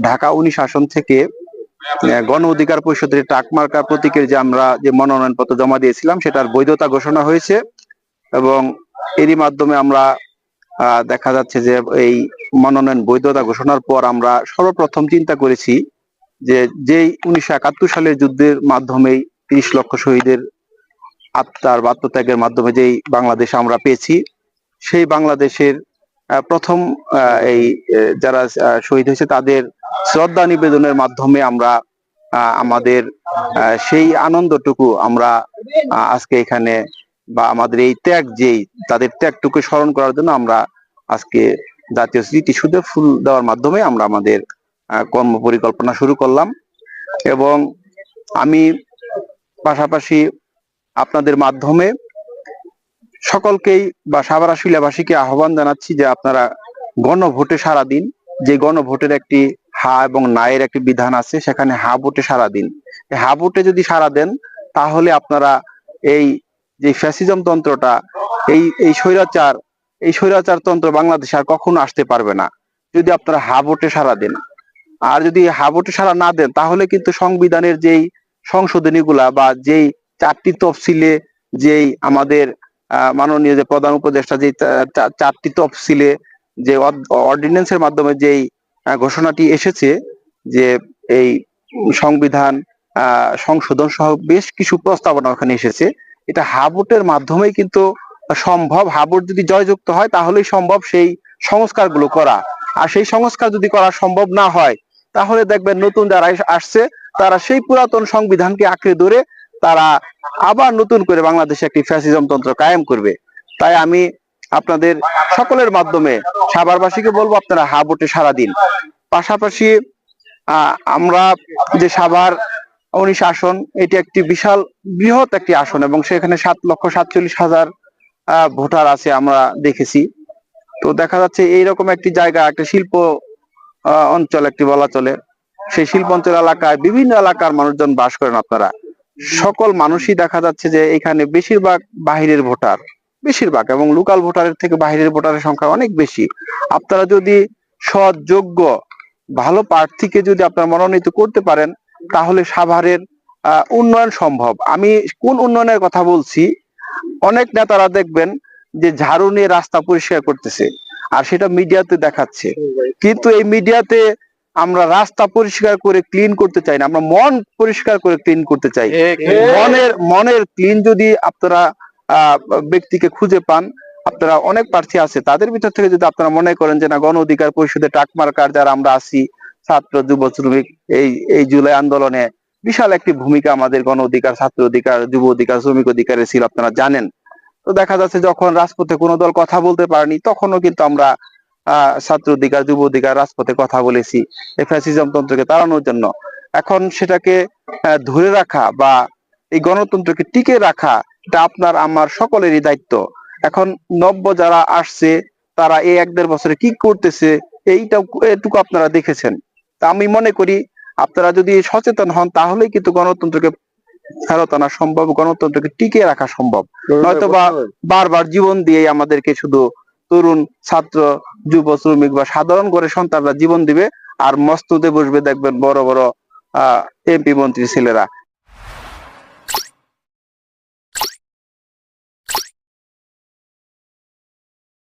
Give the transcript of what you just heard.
ঢাকা উনিশ আসন থেকে গণ অধিকার পরিষদের টাক মার্কা প্রতীকের যে আমরা যে মনোনয়ন পত্র জমা দিয়েছিলাম, সেটার বৈধতা ঘোষণা হয়েছে এবং এরই মাধ্যমে আমরা দেখা যাচ্ছে যে এই মনোনয়ন বৈধতা ঘোষণার পর আমরা সর্বপ্রথম চিন্তা করেছি যে যেই উনিশশো একাত্তর সালের যুদ্ধের মাধ্যমেই তিরিশ লক্ষ শহীদের আত্মার বা আত্মত্যাগের মাধ্যমে যেই বাংলাদেশ আমরা পেয়েছি, সেই বাংলাদেশের প্রথম এই যারা শহীদ হয়েছে তাদের শ্রদ্ধা নিবেদনের মাধ্যমে আমরা আমাদের সেই আনন্দটুকু আমরা আজকে এখানে বা আমাদের এই ত্যাগ যেই, তাদের ত্যাগটুকু স্মরণ করার জন্য আমরা আজকে জাতীয় স্মৃতিসুধে ফুল দেওয়ার মাধ্যমে আমরা আমাদের কর্ম পরিকল্পনা শুরু করলাম। এবং আমি পাশাপাশি আপনাদের মাধ্যমে সকলকেই বা সাভারা শিলাবাসীকে আহ্বান জানাচ্ছি যে আপনারা গণভোটে সারা দিন, যে গণভোটের একটি হা এবং নায়ের একটি বিধান আছে, সেখানে হা ভোটে সারা দিন। হা ভোটে যদি সারা দেন, তাহলে আপনারা এই যে ফ্যাসিজম তন্ত্রটা, এই এই স্বৈরাচার এই স্বৈরাচার তন্ত্র বাংলাদেশে আর কখনো আসতে পারবে না, যদি আপনারা হা ভোটে সারা দেন। আর যদি হা ভোটে সারা না দেন, তাহলে কিন্তু সংবিধানের যেই সংশোধনীগুলা বা যেই চারটি তফসিলে যেই আমাদের মাননীয় যে প্রধান উপদেষ্টা যে চারটি তফসিলে যে অর্ডিন্যান্সের মাধ্যমে যেই ঘোষণাটি এসেছে যে এই সংবিধান সংশোধন সহ বেশ কিছু প্রস্তাবনা ওখানে এসেছে। এটা হাবুটের মাধ্যমে কিন্তু সম্ভব। হাবুট যদি জয়যুক্ত হয়, তাহলেই সম্ভব সেই সংস্কারগুলো করা। আর সেই সংস্কার যদি করা সম্ভব না হয়, তাহলে দেখবেন নতুন যারা আসছে, তারা সেই পুরাতন সংবিধানকে আঁকড়ে ধরে তারা আবার নতুন করে বাংলাদেশে একটি ফ্যাসিজম তন্ত্র কায়েম করবে। তাই আমি আপনাদের সকলের মাধ্যমে সাভারবাসীকে বলব, আপনারা হা ভোটে সারা দিন। পাশাপাশি আমরা যে সাভার উনিশ আসন, এটি একটি বিশাল বৃহৎ একটি আসন এবং সেখানে সাত লক্ষ সাতচল্লিশ হাজার ভোটার আছে আমরা দেখেছি। তো দেখা যাচ্ছে এইরকম একটি জায়গা, একটা শিল্প অঞ্চল একটি বলা চলে। সেই শিল্প অঞ্চল এলাকায় বিভিন্ন এলাকার মানুষজন বাস করেন আপনারা। সকল মানুষই দেখা যাচ্ছে যে এখানে বেশিরভাগ বাহিরের ভোটার। বেশিরভাগ এবং লোকাল ভোটারের থেকে বাহিরের ভোটারের সংখ্যা অনেক বেশি। আপনারা যদি সৎ যোগ্য ভালো প্রার্থীকে যদি আপনারা মনোনীত করতে পারেন তাহলে সাভারের উন্নয়ন সম্ভব। আমি কোন উন্নয়নের কথা বলছি অনেক নেতারা দেখবেন যে ঝাড়ু নিয়ে রাস্তা পরিষ্কার করতেছে আর সেটা মিডিয়াতে দেখাচ্ছে। কিন্তু এই মিডিয়াতে আমরা রাস্তা পরিষ্কার করে ক্লিন করতে চাই না আমরা মন পরিষ্কার করে ক্লিন করতে চাই। মনের মনের ক্লিন যদি আপনারা ব্যক্তিকে খুঁজে পান। আপনারা অনেক প্রার্থী আছে, তাদের ভিতর থেকে যদি আপনারা মনে করেন যে না, গণ অধিকার পরিষদে টাক মার্কার যারা আমরা আছি, ছাত্র যুব শ্রমিক এই এই জুলাই আন্দোলনে বিশাল একটি ভূমিকা আমাদের গণ অধিকার, ছাত্র অধিকার, যুব অধিকার, শ্রমিক অধিকারের ছিল আপনারা জানেন। তো দেখা যাচ্ছে যখন রাজপথে কোনো দল কথা বলতে পারেনি, তখনও কিন্তু আমরা ছাত্র অধিকার, যুব অধিকার রাজপথে কথা বলেছি ফ্যাসিজম তন্ত্রকে তাড়ানোর জন্য। এখন সেটাকে ধরে রাখা বা এই গণতন্ত্রকে টিকে রাখা এটা আপনার আমার সকলেরই দায়িত্ব। এখন নব্য যারা আসছে তারা এই এক দেড় বছরে কি করতেছে এইটা এটুকু আপনারা দেখেছেন। তা আমি মনে করি আপনারা যদি সচেতন হন তাহলেই কিন্তু গণতন্ত্রকে ফেরত আনা সম্ভব গণতন্ত্রকে টিকিয়ে রাখা সম্ভব। নয়তো বা বারবার জীবন দিয়ে আমাদেরকে শুধু তরুণ ছাত্র যুব শ্রমিক বা সাধারণ করে সন্তানরা জীবন দিবে আর মস্তুতে বসবে দেখবেন বড় বড় আহ এমপি মন্ত্রী ছেলেরা।